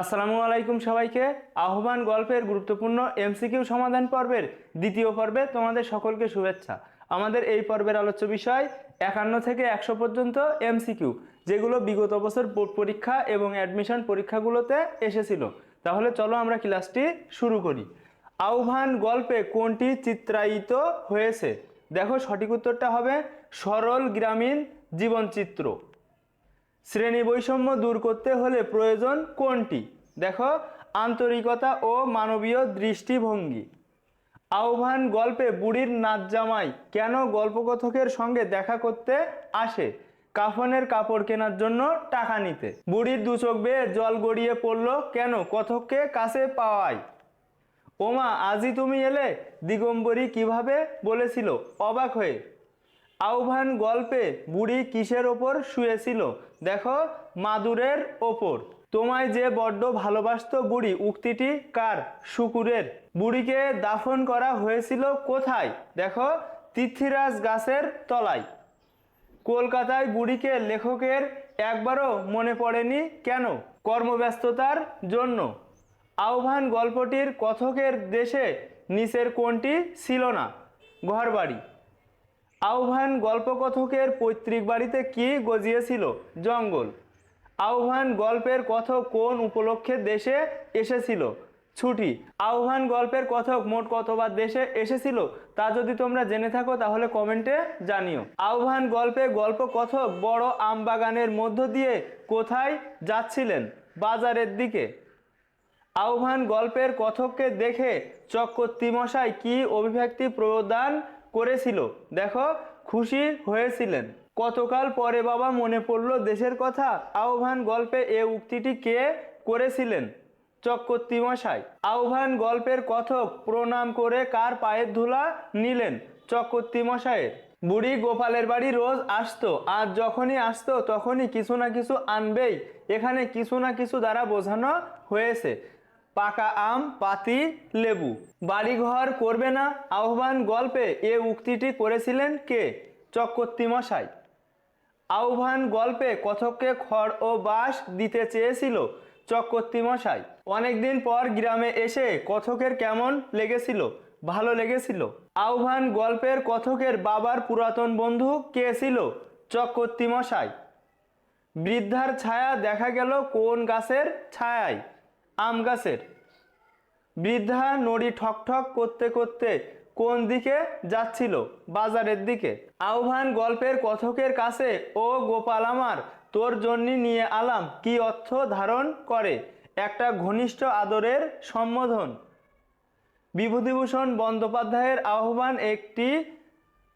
আসসালামু আলাইকুম সবাইকে। আহ্বান গল্পের গুরুত্বপূর্ণ এমসিকিউ সমাধান পর্বের দ্বিতীয় পর্বে তোমাদের সকলকে শুভেচ্ছা। আমাদের এই পর্বের আলোচ্য বিষয় একান্ন থেকে একশো পর্যন্ত এমসিকিউ যেগুলো বিগত বছর বোর্ড পরীক্ষা এবং অ্যাডমিশন পরীক্ষাগুলোতে এসেছিল। তাহলে চলো আমরা ক্লাসটি শুরু করি। আহ্বান গল্পে কোনটি চিত্রায়িত হয়েছে? দেখো সঠিক উত্তরটা হবে সরল গ্রামীণ জীবনচিত্র। শ্রেণি বৈষম্য দূর করতে হলে প্রয়োজন কোনটি? দেখো, আন্তরিকতা ও মানবীয় দৃষ্টিভঙ্গি। আহ্বান গল্পে বুড়ির নাচ জামাই কেন গল্পকথকের সঙ্গে দেখা করতে আসে? কাফনের কাপড় কেনার জন্য টাকা নিতে। বুড়ির দু চোখ বেয়ে জল গড়িয়ে পড়ল, কেন কথককে কাছে পাওয়ায়? ওমা আজই তুমি এলে দিগম্বরী কীভাবে বলেছিল? অবাক হয়ে আহ্বান গল্পে বুড়ি কিসের ওপর শুয়েছিল? দেখো, মাদুরের ওপর। তোমায় যে বড্ড ভালোবাসত বুড়ি, উক্তিটি কার? শুকুরের। বুড়িকে দাফন করা হয়েছিল কোথায়? দেখো, তিথিরাজ গাছের তলায়। কলকাতায় বুড়িকে লেখকের একবারও মনে পড়েনি কেন? কর্মব্যস্ততার জন্য। আহ্বান গল্পটির কথকের দেশে নিচের কোনটি ছিল না, ঘরবাড়ি। আহ্বান গল্পকথকের পৈতৃক বাড়িতে কি গজিয়েছিল জঙ্গল? আহ্বান গল্পের কথক কোন উপলক্ষে দেশে এসেছিল? ছুটি। আহ্বান গল্পের কথক মোট কতবার দেশে এসেছিল তা যদি তোমরা জেনে থাকো তাহলে কমেন্টে জানিও। আহ্বান গল্পে গল্প কথক বড় আম বাগানের মধ্য দিয়ে কোথায় যাচ্ছিলেন? বাজারের দিকে। আহ্বান গল্পের কথককে দেখে চক্রবর্তী মশাই কি অভিব্যক্তি প্রদান করেছিল। দেখো, খুশি হয়েছিলেন। কতকাল পরে বাবা মনে পড়ল দেশের কথা? আহ্বান গল্পে এ উক্তিটি কে করেছিলেন? চক্রবর্তী মশাই আহ্বান গল্পের কথক প্রণাম করে কার পায়ের ধুলা নিলেন? চক্রবর্তী মশাইয়ের বুড়ি গোপালের বাড়ি রোজ আসতো। আর যখনই আসতো তখনই কিছু না কিছু আনবেই। এখানে কিছু না কিছু দ্বারা বোঝানো হয়েছে। পাকা আম, পাতি, লেবু। বাড়িঘর করবে না, আহ্বান গল্পে এ উক্তিটি করেছিলেন কে? চক্রবর্তী মশাই আহ্বান গল্পে কথককে খড় ও বাঁশ দিতে চেয়েছিল চক্রবর্তী মশাই অনেকদিন পর গ্রামে এসে কথকের কেমন লেগেছিল? ভালো লেগেছিল। আহ্বান গল্পের কথকের বাবার পুরাতন বন্ধু কে ছিল? চক্রবর্তী মশাই বৃদ্ধার ছায়া দেখা গেল কোন গাছের ছায়ায়? আম গাছের। বৃদ্ধা নড়ি ঠকঠক করতে করতে কোন দিকে যাচ্ছিল? বাজারের দিকে। আহ্বান গল্পের কথকের কাছে, ও গোপাল আমার, তোর জন্য নিয়ে আলাম, কি অর্থ ধারণ করে? একটা ঘনিষ্ঠ আদরের সম্বোধন। বিভূতিভূষণ বন্দ্যোপাধ্যায়ের আহ্বান একটি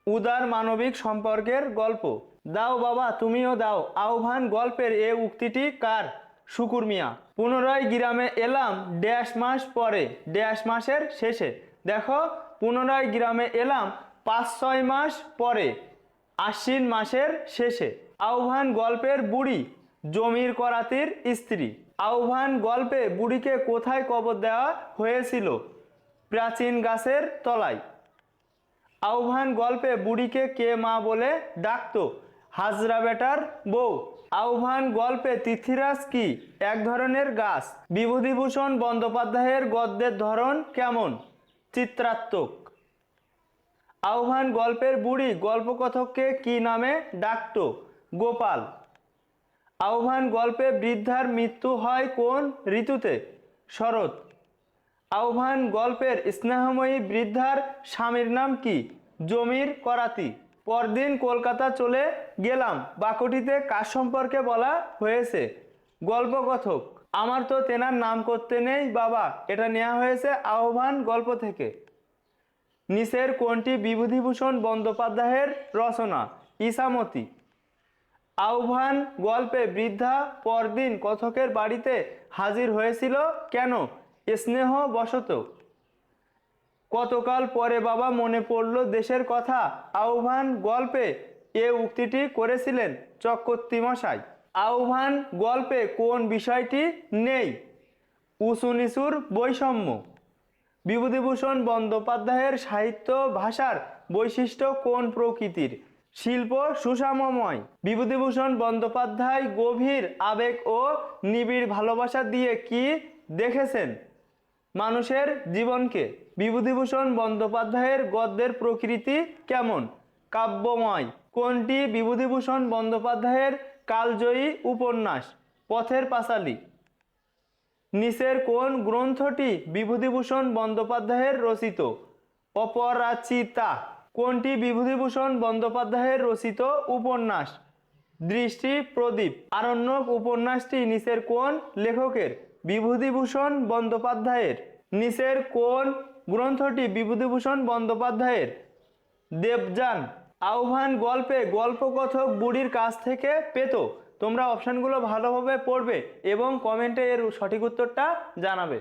উদার মানবিক সম্পর্কের গল্প। দাও বাবা, তুমিও দাও। আহ্বান গল্পের এ উক্তিটি কার? শুকুর মিয়া। পুনরায় গ্রামে এলাম ড্যাশ মাস পরে ড্যাশ মাসের শেষে। দেখো, পুনরায় গ্রামে এলাম পাঁচ, ছয় মাস পরে, আশ্বিন মাসের শেষে। আহ্বান গল্পের বুড়ি, জমির করাতির স্ত্রী। আহ্বান গল্পে বুড়িকে কোথায় কবর দেওয়া হয়েছিল? প্রাচীন গাছের তলায়। আহ্বান গল্পে বুড়িকে কে মা বলে ডাকতো? হাজরা বেটার বউ। আহ্বান গল্পে তিথিরাজ কি? এক ধরনের গাছ। বিভূতিভূষণ বন্দ্যোপাধ্যায়ের গদ্যের ধরন কেমন? চিত্রাত্মক। আহ্বান গল্পের বুড়ি গল্পকথককে কি নামে ডাকতো? গোপাল। আহ্বান গল্পে বৃদ্ধার মৃত্যু হয় কোন ঋতুতে? শরৎ। আহ্বান গল্পের স্নেহময়ী বৃদ্ধার স্বামীর নাম কি? জমির করাতি। পরদিন কলকাতা চলে গেলাম। বাকুটিতে কার সম্পর্কে বলা হয়েছে। গল্পকথক। আমার তো তেনার নাম করতে নেই, বাবা। এটা নেওয়া হয়েছে আহ্বান গল্প থেকে। নিচের কোনটি বিভূতিভূষণ বন্দ্যোপাধ্যায়ের রচনা, ইসামতি। আহ্বান গল্পে বৃদ্ধা পরদিন কথকের বাড়িতে হাজির হয়েছিল কেন? স্নেহ বশত কতকাল পরে বাবা মনে পড়ল দেশের কথা? আহ্বান গল্পে এ উক্তিটি করেছিলেন চক্রবর্তী মশাই আহ্বান গল্পে কোন বিষয়টি নেই? উঁচু নিচুর বৈষম্য। বিভূতিভূষণ বন্দ্যোপাধ্যায়ের সাহিত্য ভাষার বৈশিষ্ট্য কোন প্রকৃতির? শিল্প সুষামময়। বিভূতিভূষণ বন্দ্যোপাধ্যায় গভীর আবেগ ও নিবিড় ভালোবাসা দিয়ে কি দেখেছেন? মানুষের জীবনকে। বিভূতিভূষণ বন্দ্যোপাধ্যায়ের গদ্যের প্রকৃতি কেমন? কাব্যময়। কোনটি বিভূতিভূষণ বন্দ্যোপাধ্যায়ের কালজয়ী উপন্যাস? পথের পাঁচালী। নিচের কোন গ্রন্থটি বিভূতিভূষণ বন্দ্যোপাধ্যায়ের রচিত? অপরাচিতা। কোনটি বিভূতিভূষণ বন্দ্যোপাধ্যায়ের রচিত উপন্যাস? দৃষ্টি প্রদীপ। আরণ্যক উপন্যাসটি নিচের কোন লেখকের? বিভূতিভূষণ বন্দ্যোপাধ্যায়ের। নিচের কোন গ্রন্থটি বিভূতিভূষণ বন্দ্যোপাধ্যায়ের? দেবযান, আহ্বান গল্পে গল্পকথক বুড়ির কাছ থেকে পেত। তোমরা অপশানগুলো ভালোভাবে পড়বে এবং কমেন্টে এর সঠিক উত্তরটা জানাবে।